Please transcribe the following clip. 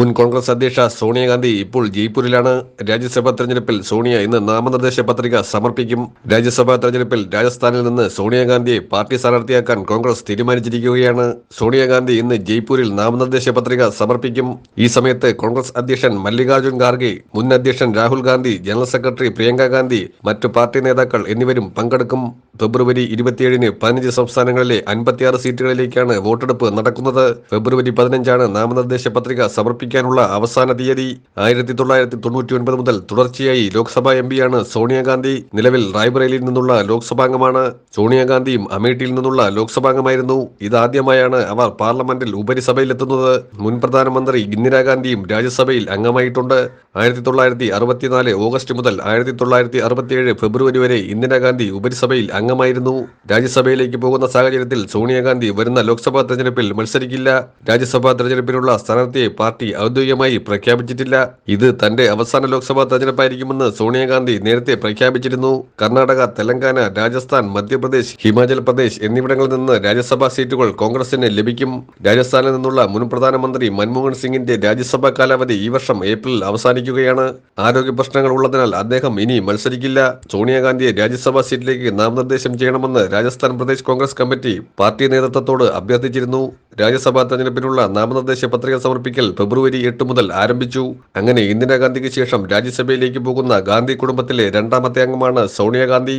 മുൻ കോൺഗ്രസ് അധ്യക്ഷ സോണിയാഗാന്ധി ഇപ്പോൾ ജയ്പൂരിലാണ്. രാജ്യസഭാ തെരഞ്ഞെടുപ്പിൽ സോണിയ ഇന്ന് നാമനിർദ്ദേശ പത്രിക സമർപ്പിക്കും. രാജ്യസഭാ തെരഞ്ഞെടുപ്പിൽ രാജസ്ഥാനിൽ നിന്ന് സോണിയാഗാന്ധിയെ പാർട്ടി സ്ഥാനാർത്ഥിയാക്കാൻ കോൺഗ്രസ് തീരുമാനിച്ചിരിക്കുകയാണ്. സോണിയാഗാന്ധി ഇന്ന് ജയ്പൂരിൽ നാമനിർദ്ദേശ പത്രിക സമർപ്പിക്കും. ഈ സമയത്ത് കോൺഗ്രസ് അധ്യക്ഷൻ മല്ലികാർജുൻ ഖാർഗെ മുൻ അധ്യക്ഷൻ രാഹുൽ ഗാന്ധി ജനറൽ സെക്രട്ടറി പ്രിയങ്ക ഗാന്ധി മറ്റു പാർട്ടി നേതാക്കൾ എന്നിവരും പങ്കെടുക്കും. ഫെബ്രുവരി ഇരുപത്തിയേഴിന് പതിനഞ്ച് സംസ്ഥാനങ്ങളിലെ അൻപത്തിയാറ് സീറ്റുകളിലേക്കാണ് വോട്ടെടുപ്പ് നടക്കുന്നത്. ഫെബ്രുവരി പതിനഞ്ചാണ് നാമനിർദ്ദേശ പത്രിക സമർപ്പിക്കാനുള്ള അവസാന തീയതി. ആയിരത്തി തൊള്ളായിരത്തി തൊണ്ണൂറ്റി ഒൻപത് മുതൽ തുടർച്ചയായി ലോക്സഭാ എം പിയാണ് സോണിയാഗാന്ധി നിലവിൽ റായ്ബറേലിയിൽ നിന്നുള്ള ലോക്സഭാംഗമാണ്. സോണിയാഗാന്ധിയും അമേഠിയിൽ നിന്നുള്ള ലോക്സഭാംഗമായിരുന്നു. ഇതാദ്യമായാണ് അവർ പാർലമെന്റിൽ ഉപരിസഭയിലെത്തുന്നത്. മുൻ പ്രധാനമന്ത്രി ഇന്ദിരാഗാന്ധിയും രാജ്യസഭയിൽ അംഗമായിട്ടുണ്ട്. ആയിരത്തി തൊള്ളായിരത്തി അറുപത്തിനാല് ഓഗസ്റ്റ് മുതൽ ആയിരത്തി തൊള്ളായിരത്തി അറുപത്തിയേഴ് ഫെബ്രുവരി വരെ ഇന്ദിരാഗാന്ധി ഉപരിസഭയിൽ അംഗമായിരുന്നു. രാജ്യസഭയിലേക്ക് പോകുന്ന സാഹചര്യത്തിൽ സോണിയാഗാന്ധി വരുന്ന ലോക്സഭാ തെരഞ്ഞെടുപ്പിൽ മത്സരിക്കില്ല. രാജ്യസഭാ തെരഞ്ഞെടുപ്പിനുള്ള സ്ഥാനാർത്ഥിയെ പാർട്ടി ഔദ്യോഗികമായി പ്രഖ്യാപിച്ചിട്ടില്ല. ഇത് തന്റെ അവസാന ലോക്സഭാ തെരഞ്ഞെടുപ്പായിരിക്കുമെന്ന് സോണിയാഗാന്ധി നേരത്തെ പ്രഖ്യാപിച്ചിരുന്നു. കർണാടക തെലങ്കാന രാജസ്ഥാൻ മധ്യപ്രദേശ് ഹിമാചൽ പ്രദേശ് എന്നിവിടങ്ങളിൽ നിന്ന് രാജ്യസഭാ സീറ്റുകൾ കോൺഗ്രസിന് ലഭിക്കും. രാജസ്ഥാനിൽ നിന്നുള്ള മുൻ പ്രധാനമന്ത്രി മൻമോഹൻ സിംഗിന്റെ രാജ്യസഭാ കാലാവധി ഈ വർഷം ഏപ്രിലിൽ അവസാനിക്കുകയാണ്. ആരോഗ്യ പ്രശ്നങ്ങൾ ഉള്ളതിനാൽ അദ്ദേഹം ഇനി മത്സരിക്കില്ല. സോണിയാഗാന്ധിയെ രാജ്യസഭാ സീറ്റിലേക്ക് നാമനിർദ്ദേശം ചെയ്യണമെന്ന് രാജസ്ഥാൻ പ്രദേശ് കോൺഗ്രസ് കമ്മിറ്റി പാർട്ടി നേതൃത്വത്തോട് അഭ്യർത്ഥിച്ചിരുന്നു. രാജ്യസഭാ തെരഞ്ഞെടുപ്പിനുള്ള നാമനിർദ്ദേശ പത്രിക സമർപ്പിക്കൽ ഫെബ്രുവരി എട്ട് മുതൽ ആരംഭിച്ചു. അങ്ങനെ ഇന്ദിരാഗാന്ധിക്ക് ശേഷം രാജ്യസഭയിലേക്ക് പോകുന്ന ഗാന്ധി കുടുംബത്തിലെ രണ്ടാമത്തെ അംഗമാണ് സോണിയാഗാന്ധി.